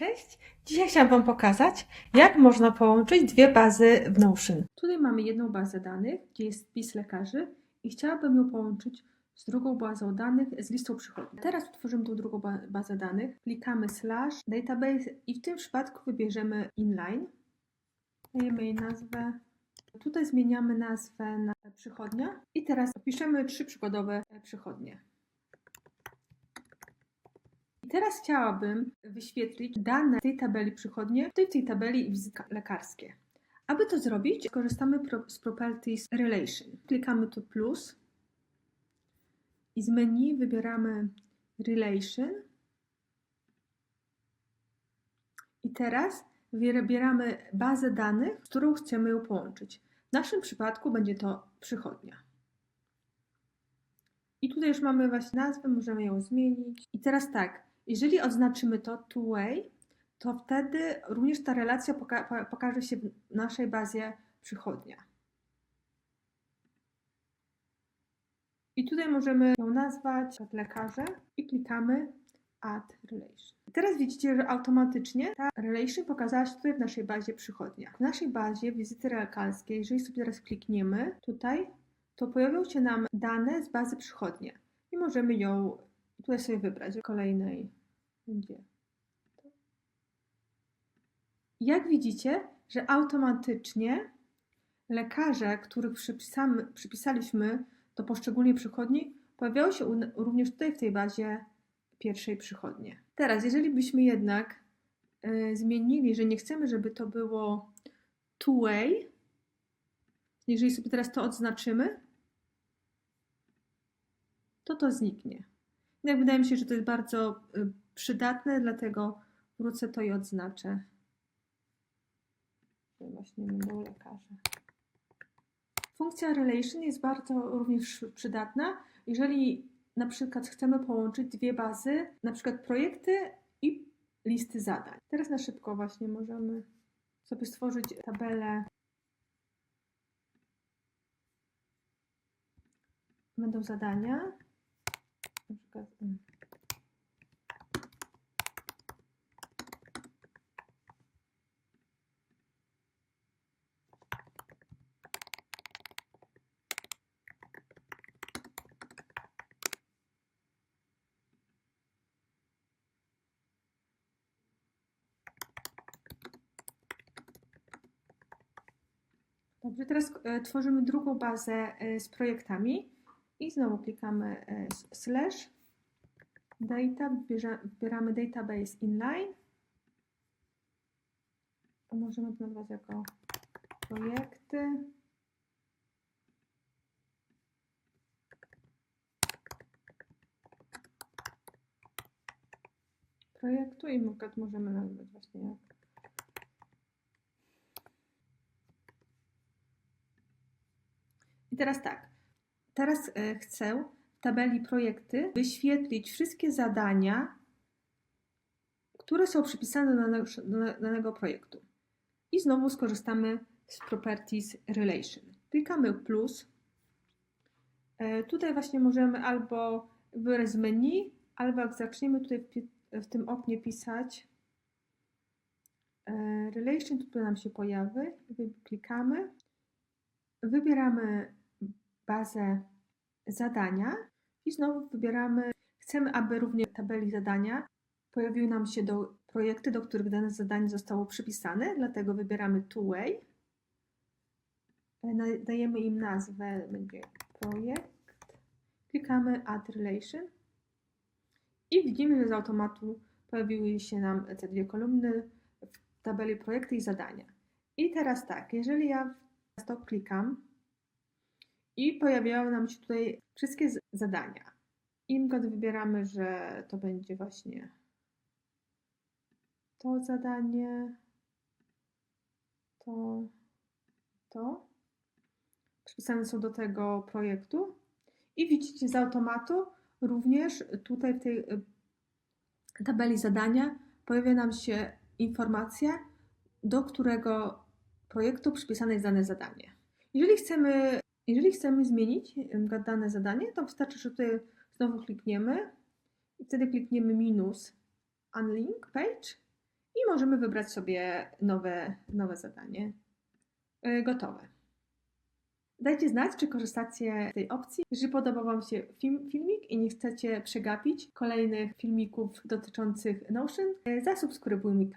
Cześć! Dzisiaj chciałam Wam pokazać, jak można połączyć dwie bazy w Notion. Tutaj mamy jedną bazę danych, gdzie jest spis lekarzy i chciałabym ją połączyć z drugą bazą danych, z listą przychodni. Teraz utworzymy tą drugą ba- bazę danych, klikamy slash database i w tym przypadku wybierzemy inline. Dajemy jej nazwę. Tutaj zmieniamy nazwę na przychodnia i teraz piszemy trzy przykładowe przychodnie. Teraz chciałabym wyświetlić dane tej tabeli przychodnie, w tej tabeli wizyty lekarskie. Aby to zrobić, korzystamy pro, z Properties Relation. Klikamy tu plus i z menu wybieramy Relation. I teraz wybieramy bazę danych, z którą chcemy ją połączyć. W naszym przypadku będzie to przychodnia. I tutaj już mamy właśnie nazwę, możemy ją zmienić. I teraz tak, jeżeli odznaczymy to two-way, to wtedy również ta relacja poka po- pokaże się w naszej bazie przychodnia. I tutaj możemy ją nazwać lekarze i klikamy Add Relation. Teraz widzicie, że automatycznie ta relation pokazała się tutaj w naszej bazie przychodnia. W naszej bazie wizyty lekarskiej, jeżeli sobie teraz klikniemy tutaj, to pojawią się nam dane z bazy przychodnia i możemy ją tutaj sobie wybrać. W kolejnej to. Jak widzicie, że automatycznie lekarze, których przypisaliśmy do poszczególnych przychodni, pojawiają się również tutaj w tej bazie pierwszej przychodnie. Teraz, jeżeli byśmy jednak e, zmienili, że nie chcemy, żeby to było two-way, jeżeli sobie teraz to odznaczymy, to to zniknie. Jak wydaje mi się, że to jest bardzo y, przydatne, dlatego wrócę to i odznaczę. Właśnie będą lekarze. Funkcja relation jest bardzo również przydatna, jeżeli na przykład chcemy połączyć dwie bazy, na przykład projekty i listy zadań. Teraz na szybko właśnie możemy sobie stworzyć tabelę. Będą zadania. Na przykład, Dobrze, teraz e, tworzymy drugą bazę e, z projektami i znowu klikamy e, slash data, wybieramy database inline. To możemy to nazwać jako projekty. Projektu i możemy nazwać właśnie jak teraz tak. Teraz e, chcę w tabeli projekty wyświetlić wszystkie zadania, które są przypisane do danego, projektu. I znowu skorzystamy z Properties Relation. Klikamy plus. E, Tutaj właśnie możemy albo wybrać z menu, albo jak zaczniemy tutaj w, w tym oknie pisać e, Relation, tutaj nam się pojawi. Klikamy. Wybieramy bazę zadania i znowu wybieramy, chcemy, aby również w tabeli zadania pojawiły nam się do projekty, do których dane zadanie zostało przypisane, dlatego wybieramy two-way. Dajemy im nazwę, będzie projekt. Klikamy Add Relation i widzimy, że z automatu pojawiły się nam te dwie kolumny w tabeli projekty i zadania. I teraz tak, jeżeli ja w to klikam, i pojawiają nam się tutaj wszystkie zadania. I na wybieramy, że to będzie właśnie to zadanie, to, to. Przypisane są do tego projektu. I widzicie z automatu również tutaj w tej y, tabeli zadania pojawia nam się informacja, do którego projektu przypisane jest dane zadanie. Jeżeli chcemy jeżeli chcemy zmienić dane zadanie, to wystarczy, że tutaj znowu klikniemy i wtedy klikniemy minus unlink page możemy wybrać sobie nowe, nowe zadanie. E, Gotowe. Dajcie znać, czy korzystacie z tej opcji. Jeżeli podobał Wam się film, filmik i nie chcecie przegapić kolejnych filmików dotyczących Notion, e, zasubskrybuj kanał.